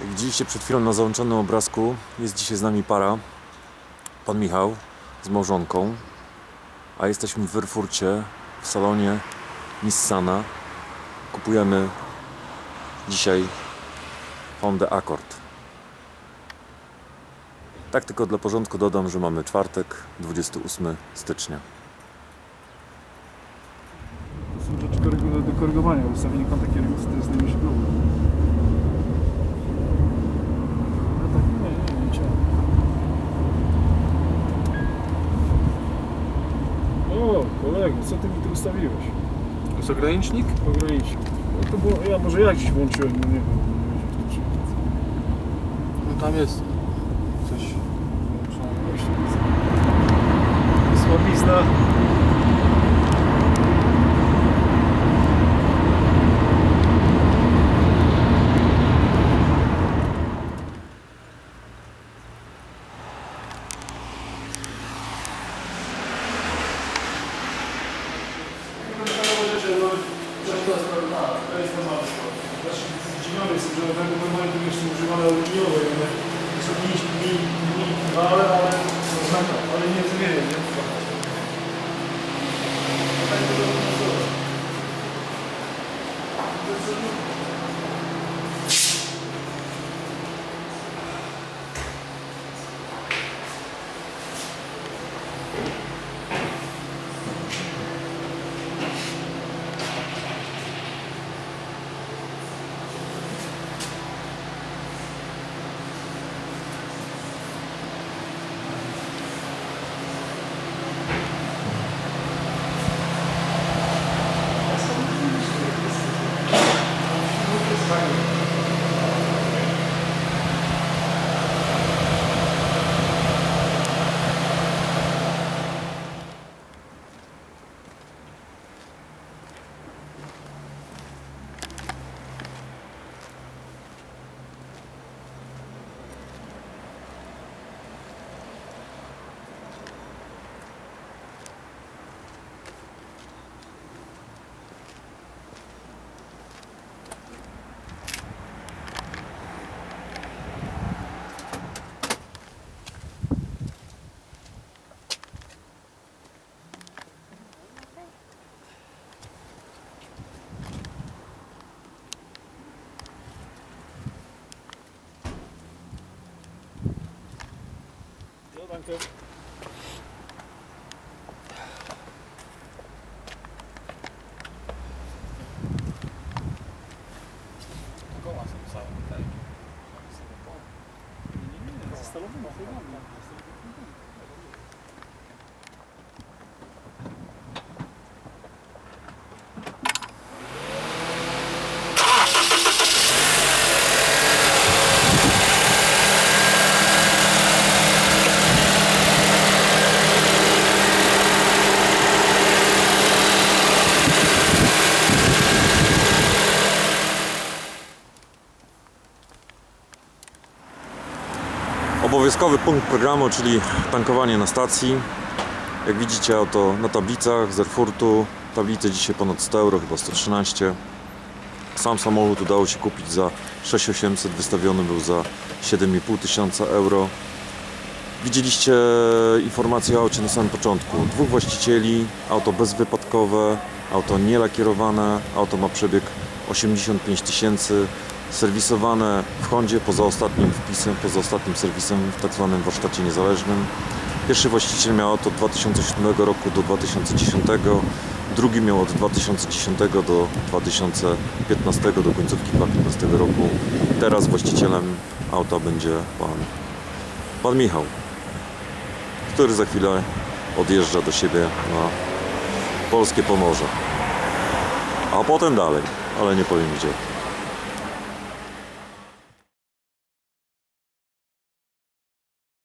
Jak widzieliście przed chwilą na załączonym obrazku, jest dzisiaj z nami para. Pan Michał z małżonką, a jesteśmy w Erfurcie w salonie Nissana. Kupujemy dzisiaj Honda Accord. Tak tylko dla porządku dodam, że mamy czwartek, 28 stycznia. To są rzeczy do korygowania, ustawienie kąta kierownicy to jest najmniejszy problem. No tak, nie, nie, nie, nie ciągle. O, kolego, co ty mi tu ustawiłeś? To jest ogranicznik? Ogranicznik. No to było, ja może ja gdzieś włączyłem, no nie wiem. czy- No tam jest coś. Właśnie jest- Słabizna. Zdziwiony jestem, że tego normalnie to jeszcze używane aluminiowe, i one są mniej, mniej, mniej trwałe, ale są znaka, ale nie zmienię, nie? Tak to robię Ja, danke. Koła są całe tutaj. Nie, ze Obowiązkowy punkt programu, czyli tankowanie na stacji. Jak widzicie, oto na tablicach z Erfurtu. Tablice dzisiaj ponad 100 euro, chyba 113. Sam samochód udało się kupić za 6800, wystawiony był za 7500 tysiąca euro. Widzieliście informację o aucie na samym początku. Dwóch właścicieli, auto bezwypadkowe, auto nielakierowane, auto ma przebieg 85 tysięcy, serwisowane w Hondzie poza ostatnim wpisem, poza ostatnim serwisem w tak zwanym warsztacie niezależnym. Pierwszy właściciel miał auto od 2007 roku do 2010, drugi miał od 2010 do 2015, do końcówki 2015 roku. Teraz właścicielem auta będzie pan, pan Michał, który za chwilę odjeżdża do siebie na polskie Pomorze. A potem dalej, ale nie powiem gdzie.